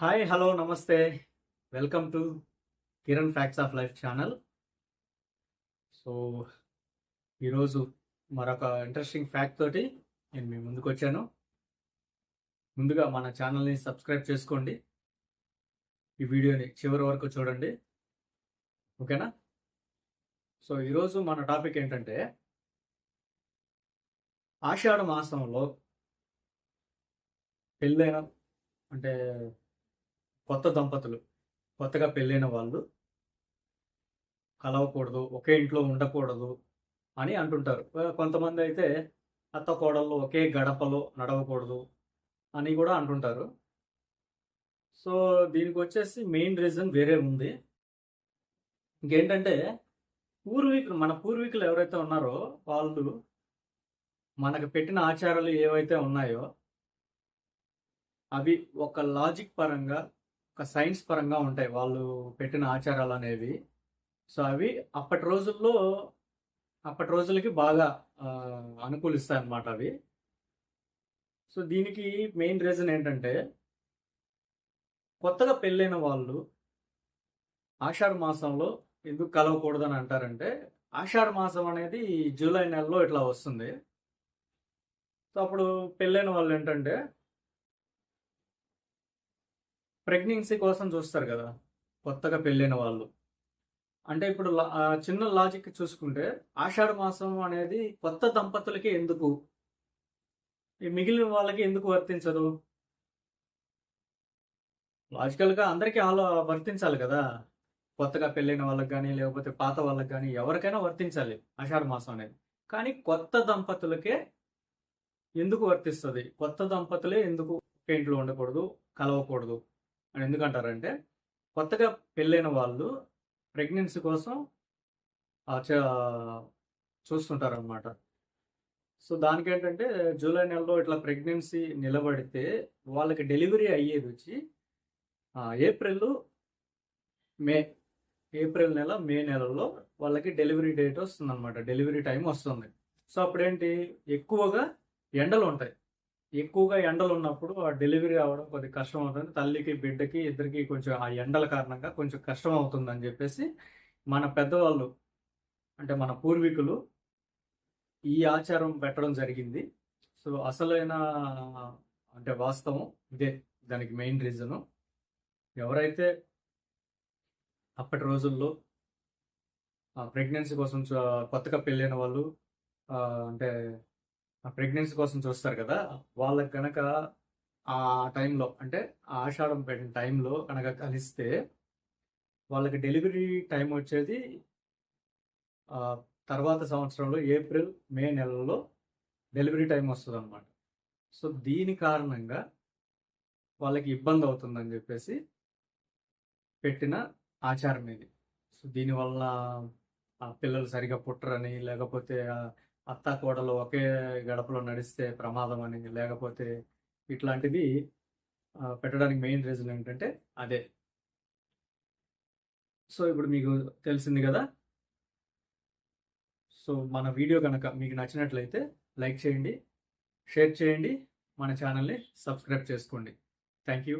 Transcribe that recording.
Hi hello నమస్తే. Welcome to Kiran facts of life channel. So ఈరోజు మరొక interesting fact తోటి నేను మీ ముందుకు వచ్చాను ముందుగా మన ఛానల్ని సబ్స్క్రైబ్ చేసుకోండి. ఈ వీడియోని చివరి వరకు చూడండి. ఓకేనా? సో ఈరోజు మన టాపిక్ ఏంటంటే ఆషాఢ మాసంలో పెళ్ళైన అంటే కొత్త దంపతులు కొత్తగా పెళ్ళైన వాళ్ళు కలవకూడదు ఒకే ఇంట్లో ఉండకూడదు అని అంటుంటారు. కొంతమంది అయితే అత్త కోడళ్ళు ఒకే గడపలో నడవకూడదు అని కూడా అంటుంటారు. సో దీనికి వచ్చేసి మెయిన్ రీజన్ వేరే ఉంది. ఇంకేంటంటే పూర్వీకులు మన పూర్వీకులు ఎవరైతే ఉన్నారో వాళ్ళు మనకు పెట్టిన ఆచారాలు ఏవైతే ఉన్నాయో అవి ఒక లాజిక్ పరంగా ఒక సైన్స్ పరంగా ఉంటాయి వాళ్ళు పెట్టిన ఆచారాలు అనేవి. సో అవి అప్పటి రోజుల్లో అప్పటి రోజులకి బాగా అనుకూలిస్తాయి అన్నమాట అవి. సో దీనికి మెయిన్ రీజన్ ఏంటంటే కొత్తగా పెళ్ళైన వాళ్ళు ఆషాఢ మాసంలో ఎందుకు కలవకూడదని అంటారంటే ఆషాఢ మాసం అనేది జూలై నెలలో ఇట్లా వస్తుంది. సో అప్పుడు పెళ్ళైన వాళ్ళు ఏంటంటే ప్రెగ్నెన్సీ కోసం చూస్తారు కదా కొత్తగా పెళ్ళైన వాళ్ళు. అంటే ఇప్పుడు లా- చిన్న లాజిక్ చూసుకుంటే ఆషాఢ మాసం అనేది కొత్త దంపతులకి ఎందుకు? ఈ మిగిలిన వాళ్ళకి ఎందుకు వర్తించదు? లాజికల్గా అందరికీ ఆలో వర్తించాలి కదా. కొత్తగా పెళ్ళైన వాళ్ళకి కానీ లేకపోతే పాత వాళ్ళకి కానీ ఎవరికైనా వర్తించాలి ఆషాఢ మాసం అనేది. కానీ కొత్త దంపతులకే ఎందుకు వర్తిస్తుంది? కొత్త దంపతులే ఎందుకు పెయింట్లో ఉండకూడదు కలవకూడదు? అని ఎందుకంటారంటే కొత్తగా పెళ్ళైన వాళ్ళు ప్రెగ్నెన్సీ కోసం చూస్తుంటారనమాట సో దానికి ఏంటంటే జూలై నెలలో ఇట్లా ప్రెగ్నెన్సీ నిలబడితే వాళ్ళకి డెలివరీ అయ్యేది వచ్చి ఏప్రిల్ మే ఏప్రిల్ నెల మే నెలలో వాళ్ళకి డెలివరీ డేట్ వస్తుంది అనమాట డెలివరీ టైం వస్తుంది. సో అప్పుడేంటి? ఎక్కువగా ఎండలు ఉంటాయి. ఎక్కువగా ఎండలు ఉన్నప్పుడు ఆ డెలివరీ అవ్వడం కొద్దిగా కష్టం అవుతుంది తల్లికి బిడ్డకి ఇద్దరికి కొంచెం ఆ ఎండల కారణంగా కొంచెం కష్టం అవుతుంది అని చెప్పేసి మన పెద్దవాళ్ళు అంటే మన పూర్వీకులు ఈ ఆచారం పెట్టడం జరిగింది. సో అసలైన అంటే వాస్తవం ఇదే దానికి మెయిన్ రీజను. ఎవరైతే అప్పటి రోజుల్లో ప్రెగ్నెన్సీ కోసం కొత్తగా పెళ్ళైన వాళ్ళు అంటే ప్రెగ్నెన్సీ కోసం చూస్తారు కదా వాళ్ళకి కనుక ఆ టైంలో అంటే ఆ ఆషాఢం పెట్టిన టైంలో కనుక కలిస్తే వాళ్ళకి డెలివరీ టైం వచ్చేది తర్వాత సంవత్సరంలో ఏప్రిల్ మే నెలలో డెలివరీ టైం వస్తుంది అనమాట సో దీని కారణంగా వాళ్ళకి ఇబ్బంది అవుతుందని చెప్పేసి పెట్టిన ఆచారం ఇది. సో దీనివల్ల ఆ పిల్లలు సరిగా పుట్టరని లేకపోతే అత్త కోడలు ఒకే గడపలో నడిస్తే ప్రమాదం అని లేకపోతే ఇట్లాంటివి పెట్టడానికి మెయిన్ రీజన్ ఏంటంటే అదే. సో ఇప్పుడు మీకు తెలిసింది కదా? సో మన వీడియో కనుక మీకు నచ్చినట్లయితే లైక్ చేయండి షేర్ చేయండి మన ఛానల్ని సబ్స్క్రైబ్ చేసుకోండి. Thank you.